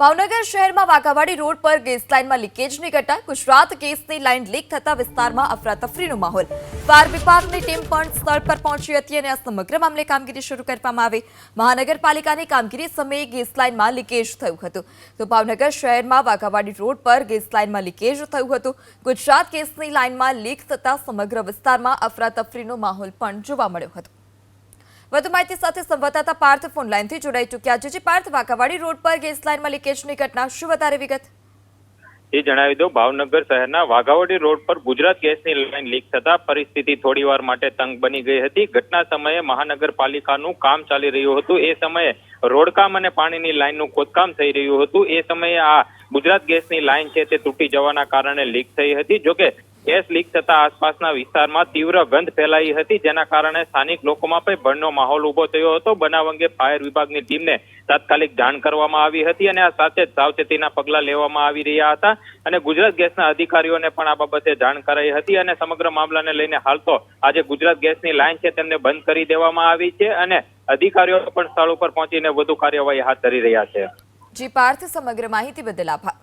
ભાવનગર શહેરમાં વાઘાવાડી રોડ પર ગેસ લાઇનમાં લીકેજની ઘટના. ગુજરાત ગેસની લાઇન લીક થતા વિસ્તારમાં અફરાતફરીનો માહોલ. ફાયર વિભાગની ટીમ પણ સ્થળ પર પહોંચી હતી અને આ સમગ્ર મામલે કામગીરી શરૂ કરવામાં આવી. મહાનગરપાલિકાની કામગીરી સમયે ગેસ લાઇનમાં લીકેજ થયું હતું. તો ભાવનગર શહેરમાં વાઘાવાડી રોડ પર ગેસ લાઇનમાં લીકેજ થયું હતું. ગુજરાત ગેસની લાઇનમાં લીક થતા સમગ્ર વિસ્તારમાં અફરાતફરીનો માહોલ પણ જોવા મળ્યો હતો. વધુ માહિતી સાથે સંવાદદાતા પાર્થ ફોન લાઈનથી જોડાઈ ચૂક્યા છે. જે, પાર્થ, વાઘાવાડી રોડ પર ગેસ લાઇનમાં લીકેજની ઘટના શું વધારે વિગત? એ જણાવી દઉં, ભાવનગર શહેરના વાઘાવાડી રોડ પર ગુજરાત ગેસની લાઇન લીક થતા પરિસ્થિતિ થોડીવાર માટે તંગ બની ગઈ હતી. ઘટના સમયે મહાનગરપાલિકાનું કામ ચાલી રહ્યું હતું. એ સમયે રોડકામ અને પાણીની લાઇનનું ખોદકામ થઈ રહ્યું હતું. એ સમયે આ ગુજરાત ગેસની લાઇન છે તે તૂટી જવાના કારણે લીક થઈ હતી. જોકે ગેસ લીક થતા આસપાસના વિસ્તારમાં તીવ્ર ગંધ ફેલાઈ હતી, જેના કારણે સ્થાનિક લોકોમાં પણ ભયનો માહોલ ઊભો થયો હતો. બનાવ અંગે ફાયર વિભાગની ટીમને તાત્કાલિક જાણ કરવામાં આવી હતી અને આ સાથે જ સાવચેતીના પગલાં લેવામાં આવી રહ્યા હતા અને ગુજરાત ગેસના અધિકારીઓને પણ આ બાબતે જાણ કરાઈ હતી અને સમગ્ર મામલાને લઈને હાલ તો આજે ગુજરાત ગેસની લાઇન છે તેમને બંધ કરી દેવામાં આવી છે અને અધિકારીઓ પણ સ્થળ ઉપર પહોંચીને વધુ કાર્યવાહી હાથ ધરી રહ્યા છે. જી, પાર્થ, સમગ્ર માહિતી બદલ આભાર.